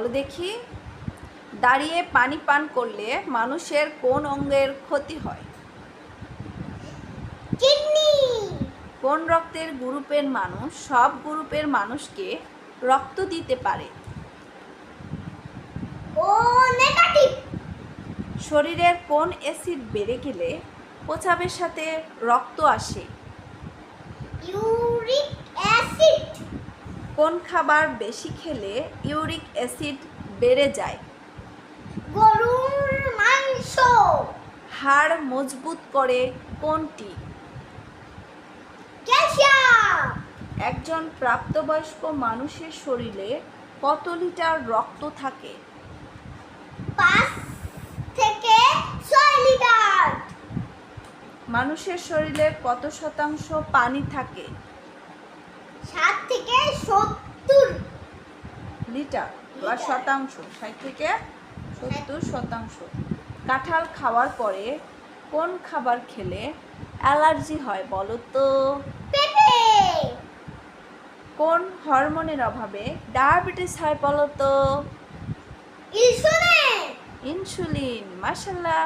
দেখি। দাঁড়িয়ে পানি পান করলে মানুষের কোন অঙ্গের ক্ষতি হয়? কোন রক্তের গ্রুপের মানুষ সব গ্রুপের মানুষকে রক্ত দিতে পারে? শরীরের কোন অ্যাসিড বেড়ে গেলে প্রচাবের সাথে রক্ত আসে ইউরিক অ্যাসিড কোন খাবার বেশি খেলে ইউরিক অ্যাসিড বেড়ে যায়? গরুর মাংস। হাড় মজবুত করে কোনটি? একজন প্রাপ্তবয়স্ক মানুষের শরীরে কত লিটার রক্ত থাকে? পাঁচ থেকে ছয় লিটার। মানুষের শরীরে কত শতাংশ পানি থাকে? সাত থেকে সত্তর লিটার বা শতাংশ ষাট থেকে সত্তর শতাংশ। কাঁঠাল খাওয়ার পরে কোন খাবার খেলে অ্যালার্জি হয় বলো তো? পেঁপে। কোন হরমোনের অভাবে ডায়াবেটিস হয় বলো তো? ইনসুলিন। ইনসুলিন মাসাল্লাহ